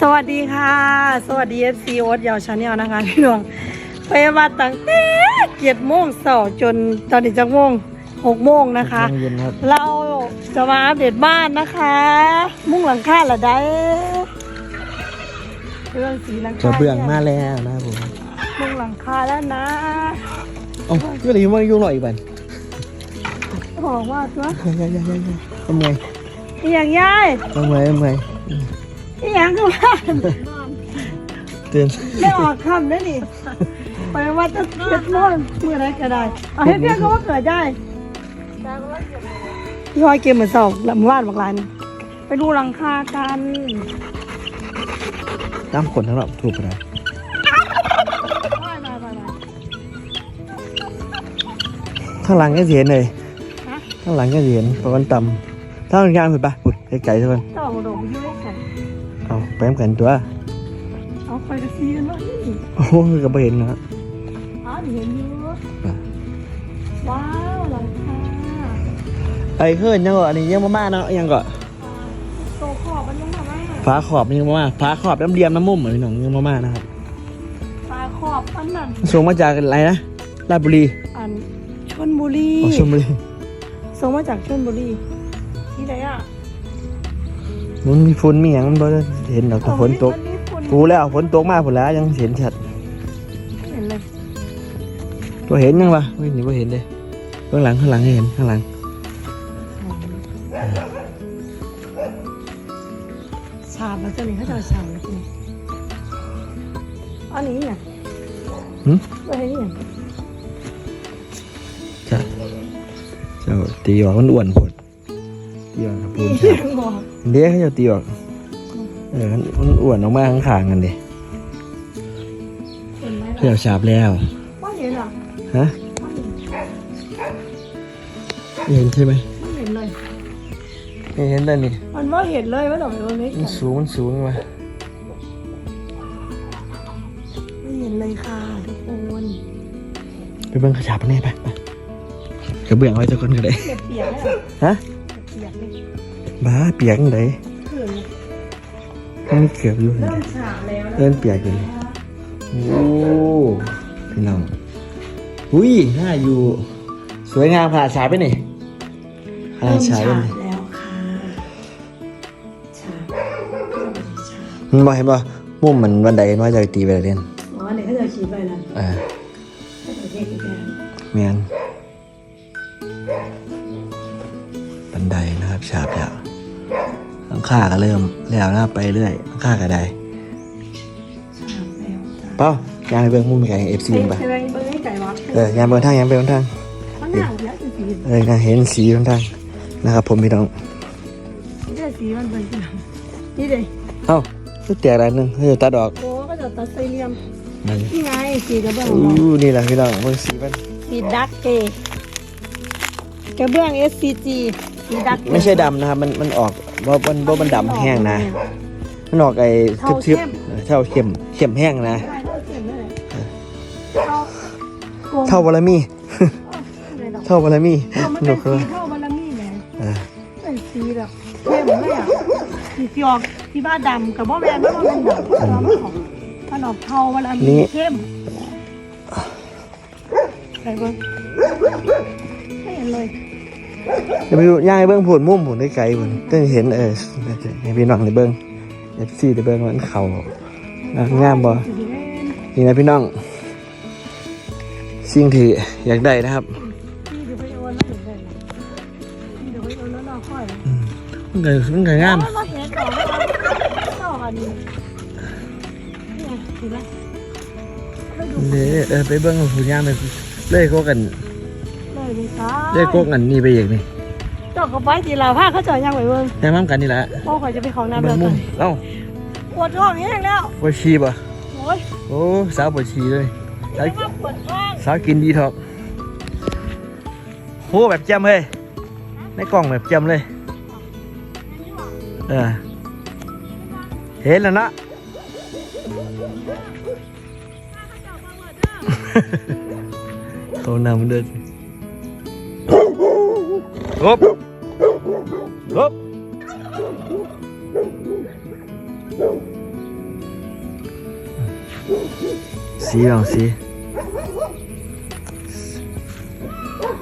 สวัสดีค่ะ สวัสดี FC โอ๊ตยาวชาแนลนะคะพี่น้องไปมาตั้งแต่เกียรโมงเสาร์จนตอนนี้จักโมงหกโมงนะคะ เย็นครับ เราจะมาอัปเดตบ้านนะคะ มุ่งหลังคาละได้เรื่องสีหลังกคาระเบื้องมาแล้วนะครับผมมุ่งหลังคาแล้วนะเอ้าก็เลยมายุ่งหน่อยอีกบันบอกว่าตัวยังยังยังยังทำไงอีหยังยายทำไงทำไง อีหยังก็ว่าเตือนไม่ออกคำได้นี่ไปว่าจะเจ็ดโมงเมื่อไรก็ได้ เอาให้เพื่อนเขาว่าเกิดได้พี่ฮอยเกมเหมือนสอบหลังบ้านบอกลานไปดูหลังคากันน้ำขนทั้งหมดถูกไปแล้วไปไปไปไปข้างหลังก็เห็นเลยฮะข้างหลังก็เห็นเพราะมันต่ำถ้ามันยางสุดปะปุ๋ยไกลๆทุกคนเจ้าหลงอยู่ด้วยกันเอา ไปมกันตัวเอาไฟกระซีกันหน่อยนี่โอ้โหก็ไม่เห็นนะอ๋อเห็นอยู่ว้าวหลังคาไอ้เคลื่อนยังก่อนอันนี้ยังมาม่าเนาะยังก่อนโตขอบมันยังแบบว่าฟ้าขอบยังมาม่าฟ้าขอบน้ำเลียมน้ำมุมเหมือนพี่น้องยังมาม่านะครับปลาขอบอันนั้นส่งมาจากอะไรนะราชบุรีอันชนบุรีอ๋อชลบุรีส่งมาจากชนบุรีที่ไหนอะ มันมีฝุ่นมีอย่างมันบ่ได้เห็นดอกแต่ฝนตกมันมีฝุ่นกูแล้วฝนตกมาฝนแล้วยังเห็นชัดเห็นเลยตัวเห็นยังวะไม่เห็นว่าเห็นเลยข้างหลังข้างหลังให้เห็นข้างหลังฉาบแล้วเจ้านี่เขาจะเอาฉาบแล้วคุณอันนี้เนี่ยหึว่าไอ้นี่เนี่ยจ้ะเจ้าตีออกมันอ้วนปวด ตีออกกับปูนที่ฉาบบอกเดี๋ยวเขาจะตีออกเออมันอ้วนออกมาข้างๆกันดิเห็นไหมเที่ยวฉาบแล้วว่าเห็นเหรอฮะว่าเห็นไม่เห็นใช่ไหมไม่เห็นเลยไม่เห็นแต่นี่มันว่าเห็นเลยว่าดอกไม้วันนี้มันสูงมันสูงมาไม่เห็นเลยค่ะทุกคนไปเบิ่งขฉาบแน่ไปไปกระเบื้องไว้ทุกคนก็ได้เปียกเปียกเลยฮะเปียกเลย บ้าเปียกจังไดเขื่อนมันเกือบอยู่เริ่มฉาบแล้วนะเล่นเปียกอยู่นี่โอ้พี่น้องอุ้ยน่าอยู่ สวยงามผ่าฉายไปนี่ผ่าเริ่มฉาฉายบไปนี่แล้วค่ะฉาบเริ่มฉาบมันบอกเห็นป่ะมุมมันบันไดน้อยจะตีไปเล่นอ๋อเดี๋ยวเขาจะชี้ไปแล้วอ่าเขาจะเรียกอีกแล้วแมนบันไดนะครับฉาบแล้ว หลังคาก็เริ่มแล้วนะไปเรื่อยหลังคาก็ได้ฉาบแล้วจ้ะเป้ายางไปเบิ่งมุมไกลเอฟซีเฮ้ยไปใช่ไหมเบอร์ให้ไก่วัดเออยางไปเบิ่งทางยางไปเบิ่งทางข้างหน้าแล้วจะสีเออยางเห็นสีเบิ่งทางนะครับผมพี่น้องนี่จะสีมันเป็นสีนี่เลยเอ้าคือแตกอะไรนึงเฮ้ยตัดออกโอ้ก็จะตัดไซเลียมนั่นนี่ไงสีกระเบื้องอู้นี่แหละพี่น้องเบิ่งสีมันสีดักเกย์ กระเบื้อง SCG สีดักเกย์ไม่ใช่ดำนะครับ มันมันออกว่ามันว่ามันดำแห้งนะ มันออกไอ้เทาทึบเข้มๆเออเท่าเข้มเข้มแห้งนะใช่เท่าเข็มเลยเท่ากลมเท่าบาลามีอะไรดอกเท่าบาลามีเท่ามันหเป็นุนกเลสียเท่าบาลามี่ไงเออเป็นสีแบบเข้มเลยอะสีสีออกที่บ้านดำกับบ่แมนไม่ว่าเป็นดำแต่ว่ามันออกมันออกเทาบาลามี่เข้มไหนเบิ้งไม่เห็นเลย เดี๋ยวไปดูย่างให้เบิ้งผุนมุ่มผุนได้ไกลผุนต้องเห็นเออให้พี่น้องได้เบิ้งเอฟซีได้เบิ้งมันเขางามบ่นี่นะพี่น้อง สิ่งที่อยากได้นะครับพี่เดี๋ยวไปโอนเลยพี่เดี๋ยวไปโอนแล้วเราค่อยมันก็มันก็งามเราเห็นก่อนว่าเราอันนี้นี่ไงเห็นไหมเดูเด้อเออไปเบิ้งผุนย่างไปเลยโกกัน เลยดีค่ะเลยโกกันนี่ไปอีกนี่เจาะกับไว้ทีลาผ้าเขาเจาะยังไงเบิ้งแม่มั่มกันนี่แหละโอ้ข่อยจะไปของน้ำเบิ้เดืงอดมุมเอ้าปวดท้องแห้งแล้วปวดชีบ่โอ้ยโอ้สาวปวดชีเลยสาวไม่ว่าปวดท้องสาวกินดีทอกโหแบบแจ่มเลยในกล่องแบบแจ่มเลยเออเห็นแล้วนะโตนำเดิน ลบลบสีลองสี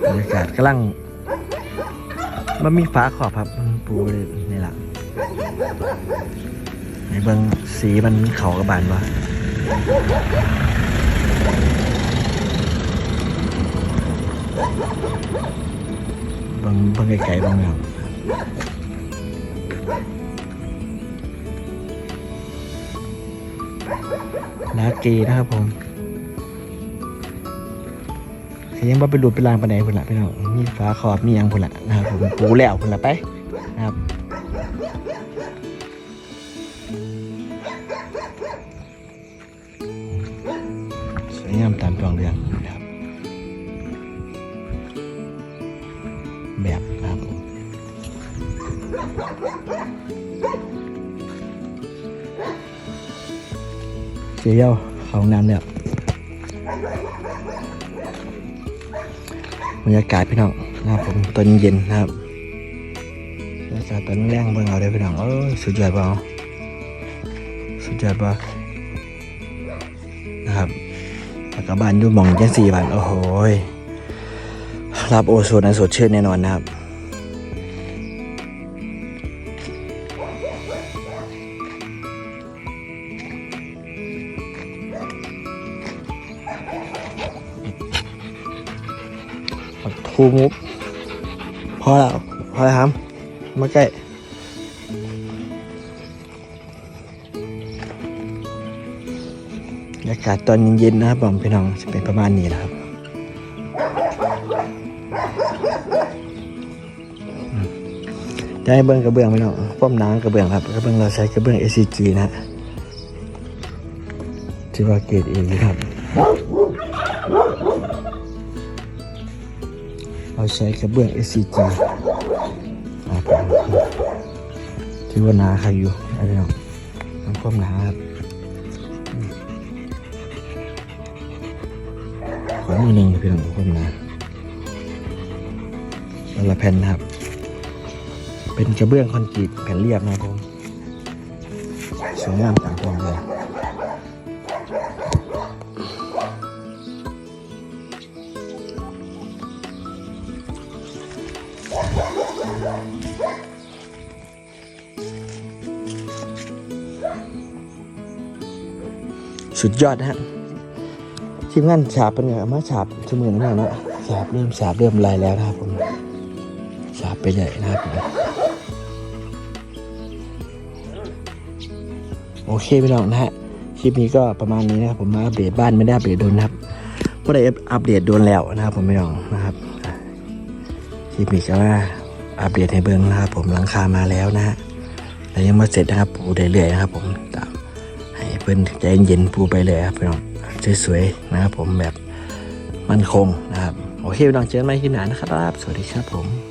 บรรยากาศกำลังมันมีฟ้าขอบครับมันปูเลยนี่แหละในเบิงสีมันเขากับบานวะ บิงบิงไกลๆเบิงครับนาเกนะครับผมยังว่าไปดูดไปลางไปไหนพุ่นละพี่น้องมีฟ้าขอบมียังพุ่นละนะครับผมปูแล้วพุ่นละไปนะครับสวยงามตามตองเรื่องนะครับ เจียวเขาห้องน้ำเนี่ยบรรยากาศพี่น้องนะครับผมตอนเย็นนะครับบรรยากาศตอนแรงเบิ่งเอาเลยพี่น้องเอ้ยสุดยอดเปล่าสุดยอดเปล่านะครับแล้วก็บ้านอยูหมองจังสี่บ้านโอ้โหยรับโอโซนอันสดชื่นแน่นอนนะครับ ทูมุบพอแล้วพอแล้วครับมาใกล้บรรยากาศตอนเย็นๆนะครับผมพี่น้องจะเป็นประมาณนี้นะครับได้เบิ้งกระเบื้องพี่น้องป้อมน้ำกระเบื้องครับกระเบื้องเราใช้กระเบื้อง SCG นะฮะที่ว่าเกรดเองครับ เราใช้กระเบื้อง SCG นะครับผมที่ว่านาใครอยู่นะพี่น้องน้ำป้อมน้ำครับขอมือหนึ่งพี่น้องทุกคนนะแต่ละแผ่นนะครับ เป็นกระเบื้องคอนกรีตแผ่นเรียบนะครับผมสวยงามต่างกันเลย สุดยอดนะฮะทีมงานฉาบเป็นไงมาฉาบชั่วโมงนั้นนะฉาบเริ่มฉาบเริ่มลายแล้วนะครับผมฉาบไปใหญ่นะครับผมโอเคพี่น้องนะฮะคลิปนี้ก็ประมาณนี้นะครับผมมาอัปเดตบ้านไม่ได้อัปเดตโดนนะครับไม่ได้อัปเดตโดนแล้วนะครับผมพี่น้องนะครับคลิปนี้ก็ว่า อัปเดตให้เบิ้งนะครับผมหลังคามาแล้วนะฮะแต่ยังไมาเสร็จนะครับปูเรื่อยๆนะครับผมตามให้เพื่อนใจเย็นๆปูไปเลยครับพี่น้องสวยๆนะครับผมแบบมั่นคงนะครับโอเคพี่น้องเจอกันใหม่คลิปหน้านะครับ สวัสดีครับผม